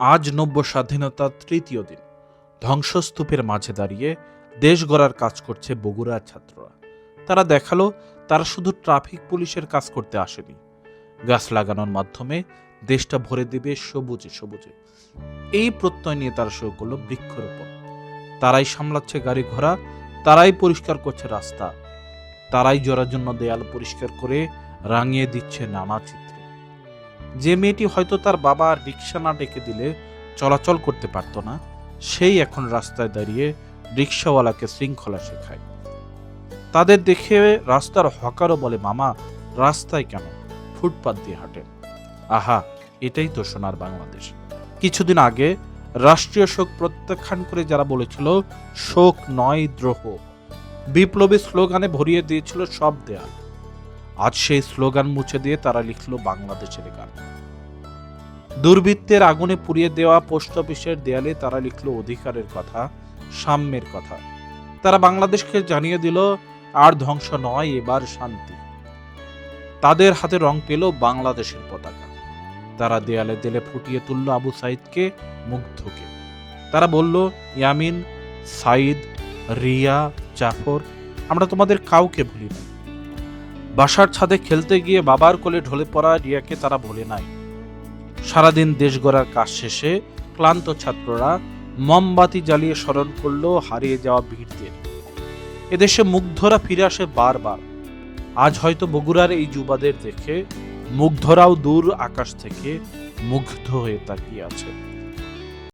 আজ নব্য স্বাধীনতার তৃতীয় দিন। ধ্বংসস্তূপের মাঝে দাঁড়িয়ে দেশ গড়ার কাজ করছে বগুড়ার ছাত্ররা। তারা দেখাল, তারা শুধু ট্রাফিক পুলিশের কাজ করতে আসেনি। গাছ লাগানোর মাধ্যমে দেশটা ভরে দেবে সবুজে সবুজে। এই প্রত্যয় নিয়ে তারা শুরু করল বৃক্ষরোপণ। তারাই সামলাচ্ছে গাড়ি ঘোড়া, তারাই পরিষ্কার করছে রাস্তা। তারাই জোড়ার জন্য দেয়াল পরিষ্কার করে রাঙিয়ে দিচ্ছে নানা চিত্রে। যে মেয়েটি হয়তো তার বাবা রিক্সা না ডেকে দিলে চলাচল করতে পারতো না, সেই এখন রাস্তায় দাঁড়িয়ে রিক্সাওয়ালাকে শৃঙ্খলা শেখায়। তাদের দেখে রাস্তার হকারও বলে, মামা, রাস্তায় কেন? ফুটপাত দিয়ে হাঁটেন। আহা, এটাই তো সোনার বাংলাদেশ। কিছুদিন আগে রাষ্ট্রীয় শোক প্রত্যাখ্যান করে যারা বলেছিল, শোক নয়, দ্রোহ। বিপ্লবী স্লোগানে ভরিয়ে দিয়েছিল সব দেয়াল। আজ সেই স্লোগান মুছে দিয়ে তারা লিখল বাংলাদেশের গান। দুর্বৃত্তের আগুনে পুড়িয়ে দেওয়া পোস্ট অফিসের দেয়ালে তারা লিখল অধিকারের কথা, সাম্যের কথা। তারা বাংলাদেশকে জানিয়ে দিল, আর ধ্বংস নয়, এবার শান্তি। তাদের হাতে রং পেল বাংলাদেশের পতাকা। তারা দেয়ালে দেলে ফুটিয়ে তুলল আবু সাইদকে, মুগ্ধকে। তারা বলল, ইয়ামিন, সাইদ, রিয়া, জাফর, আমরা তোমাদের কাউকে ভুলি না বাসার ছাদে খেলতে গিয়ে বাবার কোলে ঢলে পড়া রিয়াকে তারা ভোলে নাই। সারাদিন দেশ গড়ার কাজ শেষে ক্লান্ত ছাত্ররা মোমবাতি জ্বালিয়ে স্মরণ করল হারিয়ে যাওয়া বীরদের এদেশে মুগ্ধরা ফিরে আসে বারবার। আজ হয়তো বগুড়ার এই যুবাদের দেখে মুগ্ধরাও দূর আকাশ থেকে মুগ্ধ হয়ে তাকিয়ে আছে।